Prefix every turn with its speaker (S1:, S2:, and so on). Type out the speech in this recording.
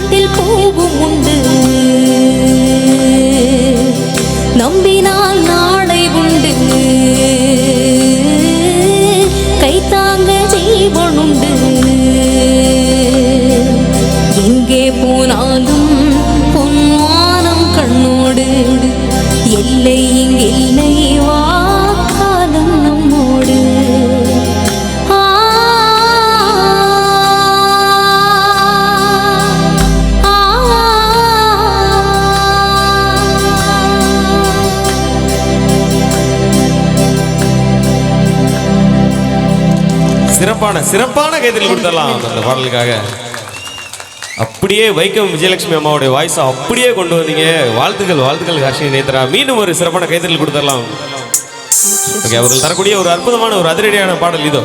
S1: உள்ளத்தில் பூவும் உண்டு. நம்பினால் நாளை உண்டு. கைத்தாங்க ஜீவன் உண்டு எங்கே போனாலும்
S2: சிறப்பான சிறப்பான கைத்தறி கொடுத்துடலாம் அந்த பாடலுக்காக. அப்படியே வைக்கம் விஜயலட்சுமி அம்மாவுடைய வாய்ஸை அப்படியே கொண்டு வந்தீங்க. வாழ்த்துக்கள் வாழ்த்துக்கள் ஹர்ஷினி நேத்ரா. மீண்டும் ஒரு சிறப்பான கைத்தறி கொடுத்துடலாம்
S1: ஓகே
S2: அவர்கள் தரக்கூடிய ஒரு அற்புதமான ஒரு அதிரடியான பாடல் இதோ.